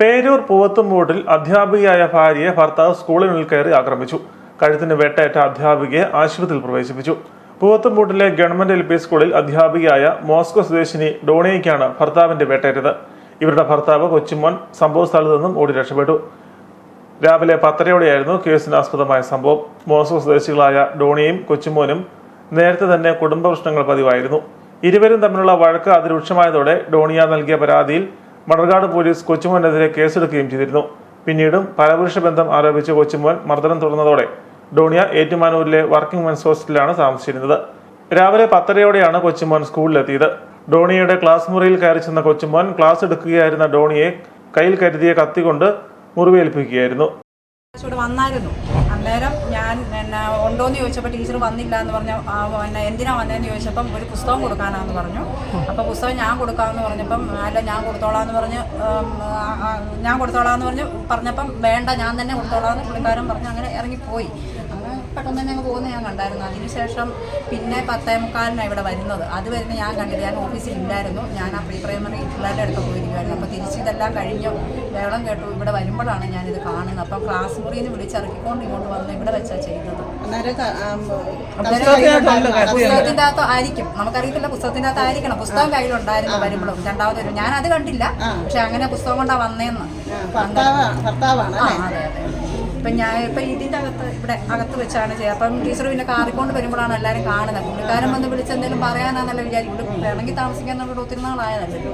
പേരൂർ പൂവത്തുംമൂട്ടിൽ അധ്യാപികയായ ഭാര്യയെ ഭർത്താവ് സ്കൂളിനുള്ളിൽ കയറി ആക്രമിച്ചു. കഴുത്തിന് വെട്ടേറ്റ അധ്യാപികയെ ആശുപത്രിയിൽ പ്രവേശിപ്പിച്ചു. പൂവത്തുംമൂട്ടിലെ ഗവൺമെന്റ് എൽ പി സ്കൂളിൽ അധ്യാപികയായ മോസ്കോ സ്വദേശിനി ഡോണിയയ്ക്കാണ് ഭർത്താവിന്റെ വെട്ടേറ്റത് ഇവരുടെ ഭർത്താവ് കൊച്ചുമോൻ സംഭവ സ്ഥലത്ത് നിന്നും ഓടി രക്ഷപ്പെട്ടു. രാവിലെ പത്തരയോടെയായിരുന്നു കേസിനാസ്പദമായ സംഭവം. മോസ്കോ സ്വദേശികളായ ഡോണിയും കൊച്ചുമോനും നേരത്തെ തന്നെ കുടുംബ പ്രശ്നങ്ങൾ പതിവായിരുന്നു. ഇരുവരും തമ്മിലുള്ള വഴക്ക് അതിരൂക്ഷമായതോടെ ഡോണിയ നൽകിയ പരാതിയിൽ മണർകാട് പോലീസ് കൊച്ചുമോനെതിരെ കേസെടുക്കുകയും ചെയ്തിരുന്നു. പിന്നീടും പരപുരുഷ ബന്ധം ആരോപിച്ച് കൊച്ചുമോൻ മർദ്ദനം തുടർന്നതോടെ ഡോണിയ ഏറ്റുമാനൂരിലെ വർക്കിംഗ് മെൻസ് ഹോസ്റ്റലിലാണ് താമസിച്ചിരുന്നത്. രാവിലെ പത്തരയോടെയാണ് കൊച്ചുമോൻ സ്കൂളിലെത്തിയത്. ഡോണിയുടെ ക്ലാസ് മുറിയിൽ കയറി ചെന്ന കൊച്ചുമോൻ ക്ലാസ് എടുക്കുകയായിരുന്ന ഡോണിയെ കയ്യിൽ കരുതിയ കത്തി കൊണ്ട് മുറിവേൽപ്പിക്കുകയായിരുന്നു. അന്നേരം ഞാൻ പിന്നെ ഉണ്ടോയെന്ന് ചോദിച്ചപ്പോൾ ടീച്ചർ വന്നില്ല എന്ന് പറഞ്ഞു പിന്നെ എന്തിനാ വന്നതെന്ന് ചോദിച്ചപ്പം ഒരു പുസ്തകം കൊടുക്കാനാന്ന് പറഞ്ഞു. അപ്പോൾ പുസ്തകം ഞാൻ കൊടുക്കാമെന്ന് പറഞ്ഞപ്പം അല്ല ഞാൻ കൊടുത്തോളാം എന്ന് പറഞ്ഞ് ഞാൻ കൊടുത്തോളാം എന്ന് പറഞ്ഞ് പറഞ്ഞപ്പം വേണ്ട ഞാൻ തന്നെ കൊടുത്തോളാം എന്ന് പുള്ളിക്കാരൻ പറഞ്ഞ് അങ്ങനെ ഇറങ്ങിപ്പോയി. പെട്ടെന്ന് തന്നെ അങ്ങ് പോകുന്നത് ഞാൻ കണ്ടായിരുന്നു. അതിനുശേഷം പിന്നെ പത്തേ മുക്കാലിനാണ് ഇവിടെ വരുന്നത്. അത് വരുന്ന ഞാൻ കണ്ടില്ല ഞാൻ ഓഫീസിൽ ഉണ്ടായിരുന്നു ഞാൻ ആ പ്രീ പ്രൈമറി പിള്ളേരുടെ അടുത്ത് പോയിരിക്കുമായിരുന്നു അപ്പോൾ തിരിച്ച് ഇതെല്ലാം കഴിഞ്ഞു വേളം കേട്ടു. ഇവിടെ വരുമ്പോഴാണ് ഞാനിത് കാണുന്നത്. അപ്പം ക്ലാസ് മുറിയിൽ നിന്ന് വിളിച്ചിറക്കിക്കൊണ്ട് ഇങ്ങോട്ട് വന്ന് ഇവിടെ വെച്ചാണ് ചെയ്തത്. പുസ്തകത്തിന്റെ അകത്ത് ആയിരിക്കും നമുക്കറിയത്തില്ല പുസ്തകത്തിന്റെ അകത്ത് ആയിരിക്കണം പുസ്തകം കയ്യിലുണ്ടായിരുന്നു വരുമ്പോഴും. രണ്ടാമത് വരും. ഞാൻ അത് കണ്ടില്ല പക്ഷെ അങ്ങനെ പുസ്തകം കൊണ്ടാണ് വന്നേന്ന്. ഭർത്താവാണ് അതെ അതെ. ഇപ്പം ഞാൻ ഇപ്പം ഇതിന്റെ അകത്ത് ഇവിടെ അകത്ത് വെച്ചാണ് ചെയ്യുക. അപ്പം ടീച്ചർ പിന്നെ കാറിക്കൊണ്ട് വരുമ്പോഴാണ് എല്ലാവരും കാണുന്നത്. പുള്ളിക്കാരൻ വന്ന് വിളിച്ച് എന്തെങ്കിലും പറയാനാന്നല്ല വിചാരിക്കും. ഇവിടെ വേണമെങ്കിൽ താമസിക്കാൻ നമ്മുടെ ഒത്തിരി നാളായതല്ലോ.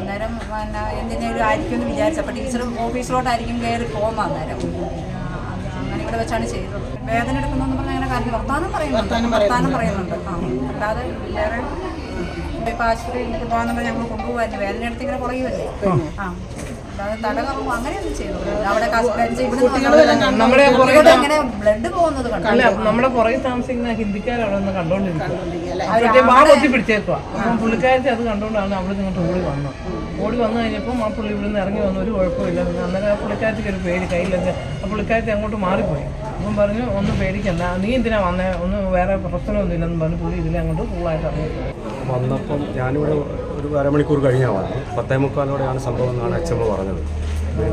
അന്നേരം പിന്നെ എന്തിനേലും ആയിരിക്കും എന്ന് വിചാരിച്ചു. അപ്പം ടീച്ചർ ഓഫീസിലോട്ടായിരിക്കും കയറി പോകുന്ന അന്നേരം. അങ്ങനെ ഇവിടെ വെച്ചാണ് ചെയ്തത്. വേദന എടുക്കുന്നതെന്ന് പറഞ്ഞാൽ അങ്ങനെ കാര്യം വർത്താനം പറയുന്നുണ്ട്. വർത്താനം പറയുന്നുണ്ട്. ആ അല്ലാതെ വേറെ ഇപ്പം ആശുപത്രിയിൽ കൊണ്ടുപോകാന്നുള്ള ഞങ്ങൾ കൊണ്ടുപോകാൻ വേദന എടുത്ത് ഇങ്ങനെ കുറയുമല്ലേ? ആ. അല്ലാതെ അങ്ങനെയൊന്നും അവിടെ ഇവിടെ അങ്ങനെ ബ്ലഡ് പോകുന്നത് കണ്ടു? അല്ല നമ്മുടെ പുറകെ താമസിക്കുന്ന ഹിന്ദിക്കാരവിടെ കണ്ടോണ്ടിരിക്കും കണ്ടോണ്ടിരിക്കുക. അവരുടെ ബാ പൊത്തി പിടിച്ചേക്കുക അപ്പം പുള്ളിക്കാരത്തെ അത് കണ്ടോണ്ടാണ് അവിടെ നിങ്ങൾക്ക് ഓടി വന്നത്. ഓടി വന്നു കഴിഞ്ഞപ്പം ആ പുള്ളി ഇവിടുന്ന് ഇറങ്ങി വന്നു. ഒരു കുഴപ്പമില്ല അന്നേരം ആ പുള്ളിക്കാരത്തേക്ക് ഒരു പേര് കയ്യിലൊക്കെ ആ പുള്ളിക്കാരത്തെ അങ്ങോട്ട് മാറിപ്പോയി. അപ്പം പറഞ്ഞു ഒന്നും പേടിക്കണ്ട. നീ എന്തിനാ വന്നേ? ഒന്നും വേറെ പ്രശ്നമൊന്നും ഇല്ലെന്ന് പറഞ്ഞു പുള്ളി ഇതിലെ അങ്ങോട്ട് കൂളായിട്ട് ഇറങ്ങി. വന്നപ്പം ഞാനിവിടെ ഒരു അരമണിക്കൂർ കഴിഞ്ഞാണ് പത്തേ മുക്കാലോടെയാണ് സംഭവം എന്നാണ് അച്ഛമ്മ പറഞ്ഞത്.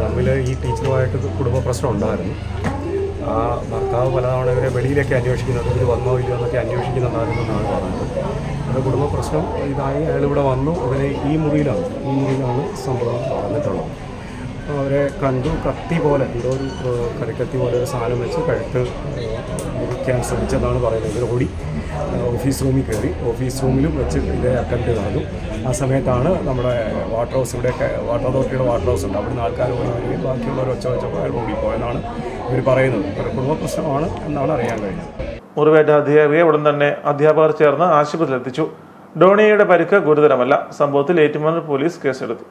തമ്മിൽ ഈ ടീച്ചറുമായിട്ട് കുടുംബ പ്രശ്നം ഉണ്ടായിരുന്നു. ആ ഭർത്താവ് പലതവണ ഇവരെ വെളിയിലേക്ക് അന്വേഷിക്കുന്നത് ഇവർ വന്നോ ഇല്ലയോ എന്നൊക്കെ അന്വേഷിക്കുന്നുണ്ടായിരുന്നു എന്നാണ് പറഞ്ഞത്. അത് കുടുംബ പ്രശ്നം ഇതായി അയാൾ ഇവിടെ വന്നു. ഇവരെ ഈ മുറിയിലാണ് ഈ മുറിയിലാണ് സംഭവം അപ്പോൾ അവരെ കണ്ടു കത്തി പോലെ എന്തോ ഒരു കറിക്കത്തി പോലെ ഒരു സാധനം വെച്ച് കഴുത്ത് മുറിക്കാൻ ശ്രമിച്ചതാണ് പറയുന്നത്. ഇവർ ഓടി ഓഫീസ് റൂമിൽ കയറി. ഓഫീസ് റൂമിലും വെച്ച് ഇതേ അറ്റൻഡ് നടന്നു. ആ സമയത്താണ് നമ്മുടെ വാട്ടർ ഹൗസ് ഇവിടെയൊക്കെ വാട്ടർ അതോറിറ്റിയുടെ വാട്ടർ ഹൗസ് ഉണ്ട്. അവിടുന്ന് ആൾക്കാർ ഓടി വരികയും ബാക്കിയുള്ളവർ ഒച്ച വെച്ചപ്പോൾ ഓടിപ്പോയെന്നാണ് ഇവർ പറയുന്നത്. ഒരു കുടുംബ പ്രശ്നമാണ് എന്നാണ് അറിയാൻ കഴിഞ്ഞത്. മുറിവേറ്റ അധ്യാപികയെ ഉടൻ തന്നെ അധ്യാപകർ ചേർന്ന് ആശുപത്രിയിലെത്തിച്ചു. ഡോണിയയുടെ പരിക്ക് ഗുരുതരമല്ല. സംഭവത്തിൽ ഏറ്റുമാനൂർ പോലീസ് കേസെടുത്തു.